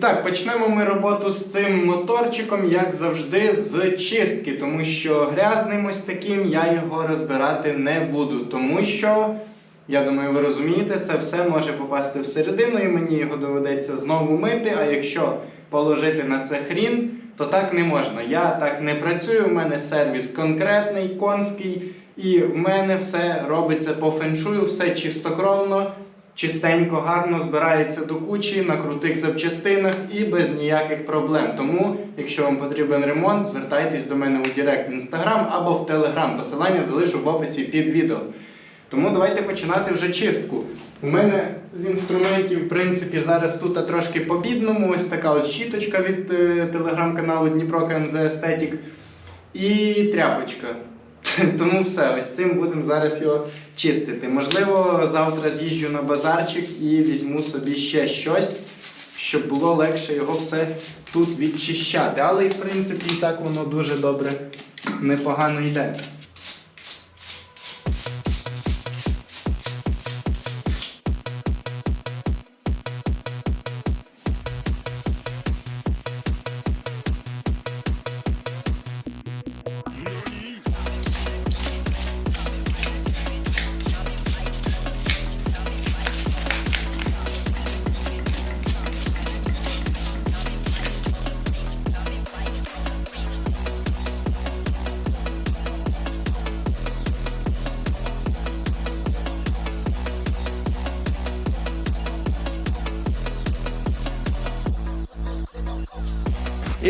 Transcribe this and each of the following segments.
так, почнемо ми роботу з цим моторчиком, як завжди, з чистки, тому що грязним ось таким я його розбирати не буду. Тому що, я думаю, ви розумієте, це все може попасти всередину, і мені його доведеться знову мити. А якщо положити на це хрін, то так не можна. Я так не працюю, у мене сервіс конкретний, конський, і в мене все робиться по феншую, все чистокровно. Чистенько, гарно збирається до кучі на крутих запчастинах і без ніяких проблем. Тому, якщо вам потрібен ремонт, звертайтесь до мене у Директ в інстаграм або в Телеграм. Посилання залишу в описі під відео. Тому давайте починати вже чистку. У мене з інструментів, в принципі, зараз тут трошки по-бідному. Ось така ось щіточка від е, телеграм-каналу Дніпро КМЗ Естетік і тряпочка. Тому все, ось цим будемо зараз його чистити. Можливо, завтра з'їжджу на базарчик і візьму собі ще щось, щоб було легше його все тут відчищати. Але в принципі і так воно дуже добре, непогано йде.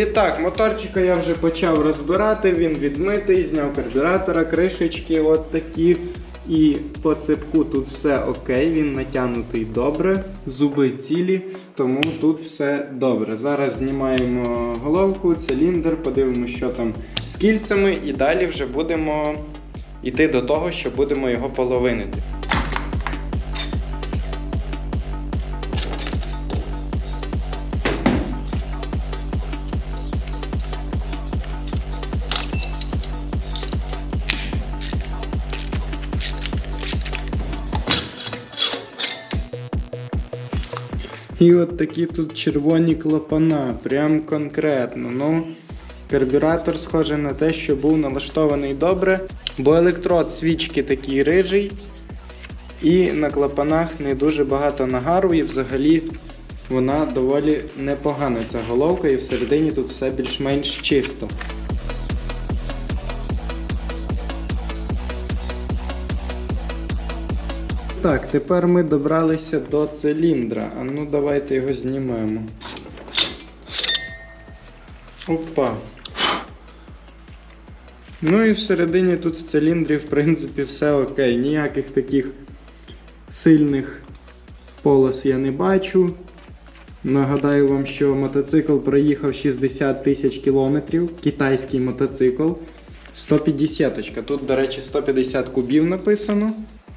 І так, моторчика я вже почав розбирати, він відмитий, зняв карбюратора, кришечки от такі. І по цепку тут все окей, він натягнутий добре, зуби цілі, тому тут все добре. Зараз знімаємо головку, циліндр, подивимося, що там з кільцями, і далі вже будемо йти до того, що будемо його половинити. І от такі тут червоні клапана, прям конкретно. Ну, карбюратор схоже на те, що був налаштований добре, бо електрод свічки такий рижий, і на клапанах не дуже багато нагару, і взагалі вона доволі непогана ця головка, і всередині тут все більш-менш чисто. Так, тепер ми добралися до циліндра. А ну давайте його знімемо. Опа. Ну і всередині тут в циліндрі, в принципі, все окей. Ніяких таких сильних полос я не бачу. Нагадаю вам, що мотоцикл проїхав 60 тисяч кілометрів. Китайський мотоцикл. 150. Тут, до речі, 150 кубів написано.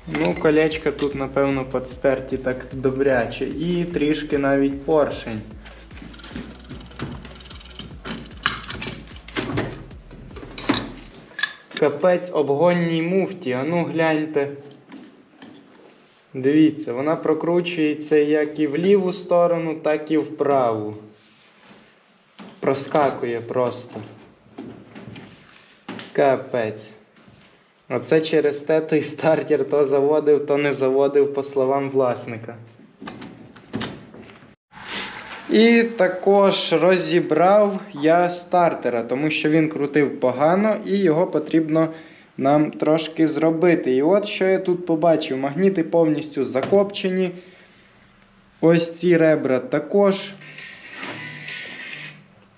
Ну, колечка тут, напевно, підстерті так добряче. І трішки навіть поршень. Капець обгонній муфті. А ну гляньте. Дивіться, вона прокручується як і в ліву сторону, так і в праву. Проскакує просто. Капець. Оце через те той стартер то заводив, то не заводив, по словам власника. І також розібрав я стартера, тому що він крутив погано і його потрібно нам трошки зробити. І от що я тут побачив: магніти повністю закопчені. Ось ці ребра також.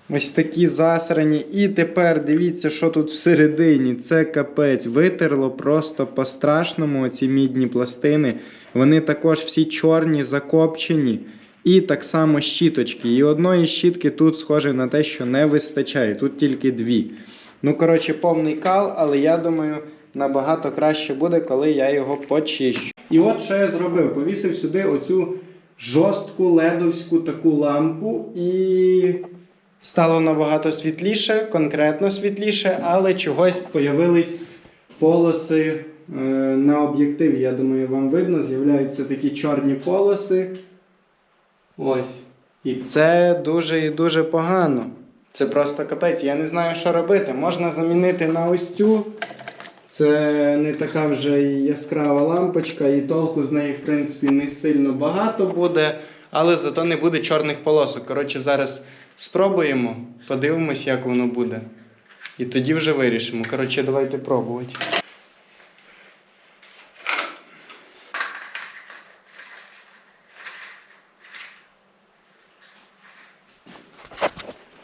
Ось такі засрані. І тепер дивіться, що тут всередині. Це капець. Витерло просто по-страшному оці мідні пластини. Вони також всі чорні, закопчені. І так само щіточки. І одної щітки тут схоже на те, що не вистачає. Тут тільки дві. Ну, коротше, повний кал, але я думаю, набагато краще буде, коли я його почищу. І от що я зробив: повісив сюди оцю жорстку ледовську таку лампу і. Стало набагато світліше, конкретно світліше, але чогось появились полоси е, на об'єктиві. Я думаю, вам видно, з'являються такі чорні полоси. Ось. І це дуже і дуже погано. Це просто капець. Я не знаю, що робити. Можна замінити на ось цю. Це не така вже яскрава лампочка, і толку з неї, в принципі, не сильно багато буде, але зато не буде чорних полосок. Коротше, зараз спробуємо, подивимось, як воно буде. І тоді вже вирішимо. Коротше, давайте пробувати.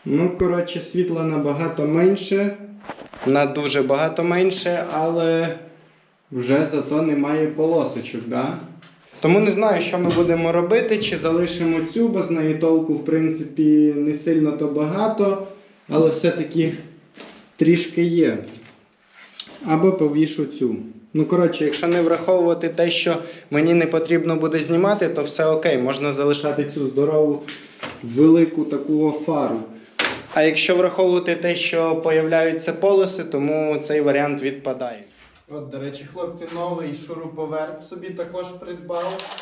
Ну, коротше, світла набагато менше. На дуже багато менше, але вже зато немає полосочок, да? Тому не знаю, що ми будемо робити, чи залишимо цю, бо з неї толку, в принципі, не сильно то багато, але все-таки трішки є. Або повішу цю. Ну, коротше, якщо не враховувати те, що мені не потрібно буде знімати, то все окей, можна залишати цю здорову велику таку фару. А якщо враховувати те, що появляються полоси, тому цей варіант відпадає. От, до речі, хлопці, новий шуруповерт собі також придбав.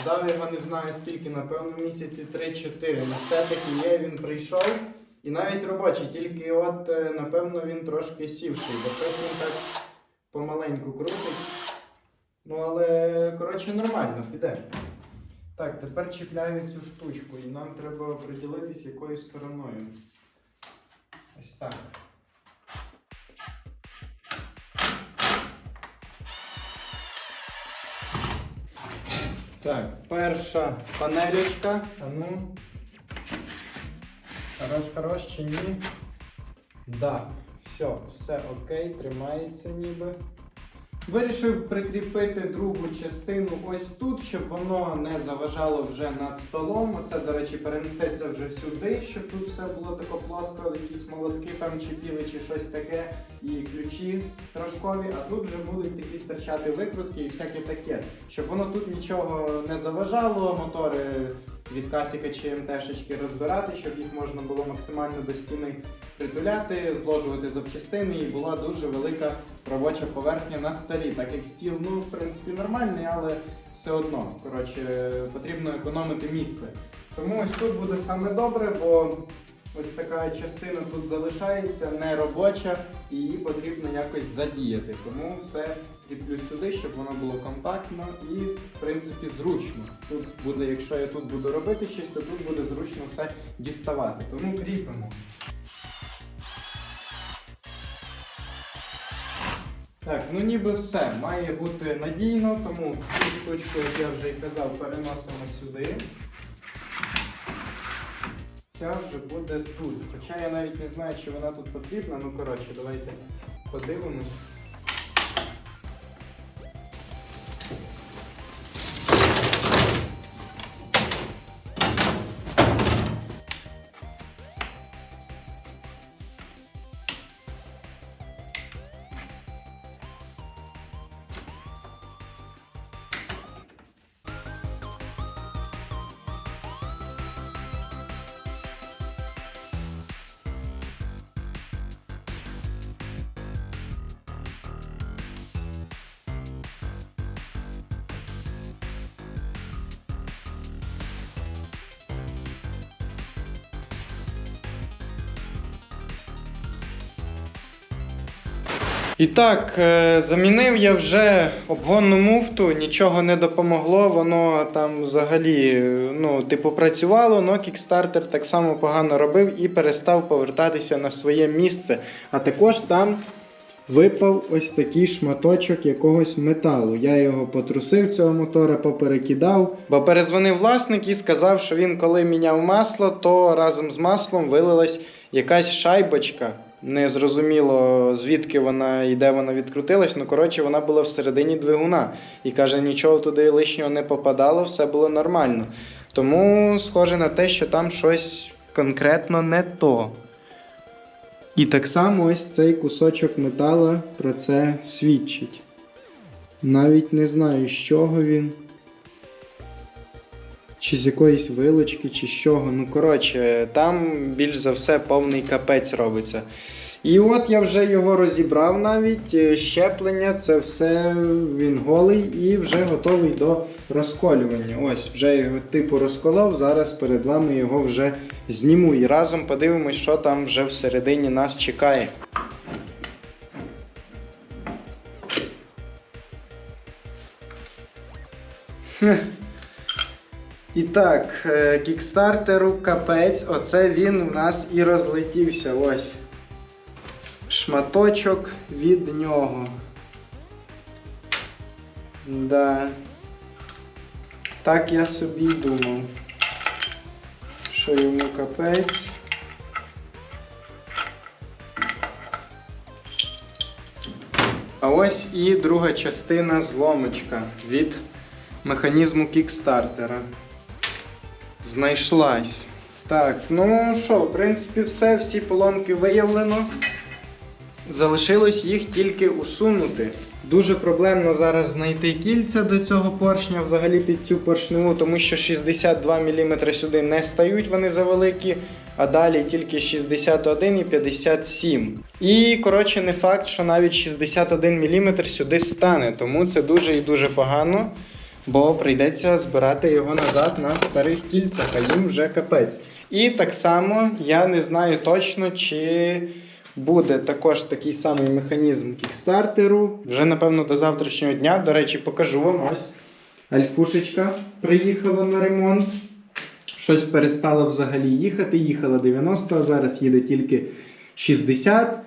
Ждав його не знаю скільки, напевно, місяці 3-4. Ну все-таки є, він прийшов. І навіть робочий, тільки от, е, напевно, він трошки сівший, бо щось він так помаленьку крутить. Ну, але, коротше, нормально, піде. Так, тепер чіпляю цю штучку, і нам треба приділитись якою стороною. Ось так. Так, перша панелечка. А ну. Хорош, хорош чи ні? Да, все, все окей, тримається ніби. Вирішив прикріпити другу частину ось тут, щоб воно не заважало вже над столом. Оце, до речі, перенесеться вже сюди, щоб тут все було тако плоско, якісь молотки там чіпіли чи щось таке, і ключі трошкові, а тут вже будуть такі стирчати викрутки і всяке таке. Щоб воно тут нічого не заважало, мотори від касіка чи МТшечки розбирати, щоб їх можна було максимально до стіни притуляти, зложувати запчастини і була дуже велика робоча поверхня на столі. Так як стіл, ну, в принципі, нормальний, але все одно, коротше, потрібно економити місце. Тому ось тут буде саме добре, бо ось така частина тут залишається, не робоча, і її потрібно якось задіяти. Тому все кріплю сюди, щоб воно було компактно і, в принципі, зручно. Тут буде, якщо я тут буду робити щось, то тут буде зручно все діставати. Тому кріпимо. Так, ну ніби все. Має бути надійно, тому цю штучку, як я вже й казав, переносимо сюди. Ця вже буде тут. Хоча я навіть не знаю, чи вона тут потрібна. Ну коротше, давайте подивимось. І так, е, замінив я вже обгонну муфту, нічого не допомогло, воно там взагалі ну, типу працювало, але кікстартер так само погано робив і перестав повертатися на своє місце. А також там випав ось такий шматочок якогось металу. Я його потрусив цього мотора, поперекидав. Бо перезвонив власник і сказав, що він коли міняв масло, то разом з маслом вилилась якась шайбочка. Не зрозуміло, звідки вона і де вона відкрутилась. Ну, коротше, вона була всередині двигуна. І каже, нічого туди лишнього не попадало, все було нормально. Тому схоже на те, що там щось конкретно не то. І так само ось цей кусочок метала про це свідчить. Навіть не знаю, з чого він. Чи з якоїсь вилочки, чи з чого. Ну, коротше, там більш за все повний капець робиться. І от я вже його розібрав навіть. е, Щеплення, це все він голий і вже готовий до розколювання. Ось, вже його типу розколов. Зараз перед вами його вже зніму. І разом подивимось, що там вже всередині нас чекає. Хе. І так, е, кікстартеру капець, оце він у нас і розлетівся. Ось. Шматочок від нього. Да. Так я собі й думав. Що йому капець. А ось і друга частина зломочка від механізму кікстартера. Знайшлась. Так, ну що, в принципі, все, всі поломки виявлено. Залишилось їх тільки усунути. Дуже проблемно зараз знайти кільця до цього поршня, взагалі під цю поршневу, тому що 62 мм сюди не стають, вони завеликі, а далі тільки 61 і 57. І, коротше, не факт, що навіть 61 мм сюди стане, тому це дуже і дуже погано, бо прийдеться збирати його назад на старих кільцях, а їм вже капець. І так само я не знаю точно, чи буде також такий самий механізм кікстартеру. Вже, напевно, до завтрашнього дня. До речі, покажу вам ось. Альфушечка приїхала на ремонт. Щось перестало взагалі їхати. Їхала 90, а зараз їде тільки 60.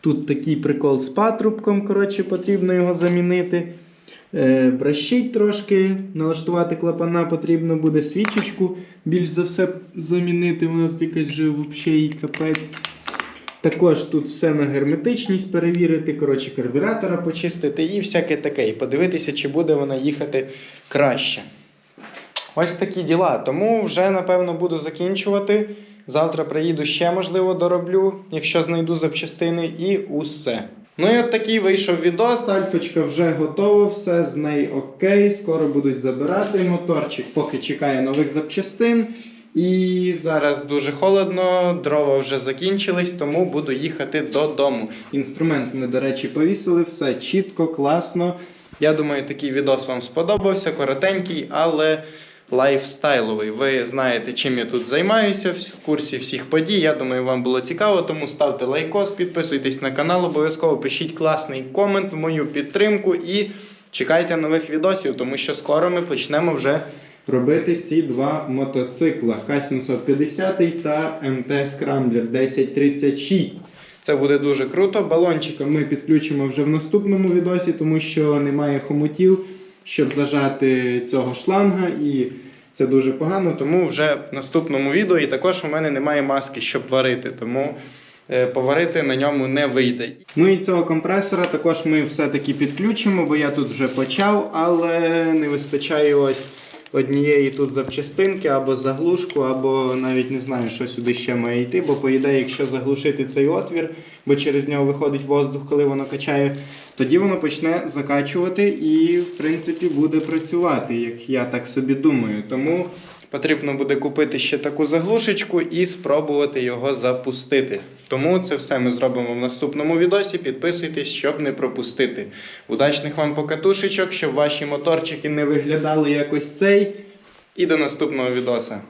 Тут такий прикол з патрубком, коротше, потрібно його замінити. Е, бращить трошки, налаштувати клапана потрібно буде свічечку більш за все замінити, вона тут якась вже взагалі капець. Також тут все на герметичність перевірити, коротше, карбюратора почистити і всяке таке. І подивитися, чи буде вона їхати краще. Ось такі діла. Тому вже, напевно, буду закінчувати. Завтра приїду ще, можливо, дороблю, якщо знайду запчастини, і усе. Ну і от такий вийшов відос. Альфочка вже готова, все з нею окей. Скоро будуть забирати моторчик, поки чекає нових запчастин. І зараз дуже холодно, дрова вже закінчились, тому буду їхати додому. Інструмент ми, до речі, повісили, все чітко, класно. Я думаю, такий відос вам сподобався, коротенький, але лайфстайловий. Ви знаєте, чим я тут займаюся в курсі всіх подій. Я думаю, вам було цікаво, тому ставте лайкос, підписуйтесь на канал, обов'язково пишіть класний комент в мою підтримку і чекайте нових відосів, тому що скоро ми почнемо вже робити ці два мотоцикла К750 та МТ Scrambler 1036. Це буде дуже круто. Балончика ми підключимо вже в наступному відосі, тому що немає хомутів, щоб зажати цього шланга, і це дуже погано. Тому вже в наступному відео і також у мене немає маски, щоб варити. Тому е, поварити на ньому не вийде. Ну і цього компресора також ми все-таки підключимо, бо я тут вже почав, але не вистачає ось однієї тут запчастинки або заглушку, або навіть не знаю, що сюди ще має йти, бо по ідеї, якщо заглушити цей отвір, бо через нього виходить воздух, коли воно качає, тоді воно почне закачувати і, в принципі, буде працювати, як я так собі думаю. Тому потрібно буде купити ще таку заглушечку і спробувати його запустити. Тому це все ми зробимо в наступному відосі. Підписуйтесь, щоб не пропустити. Удачних вам покатушечок, щоб ваші моторчики не виглядали якось цей. І до наступного відоса.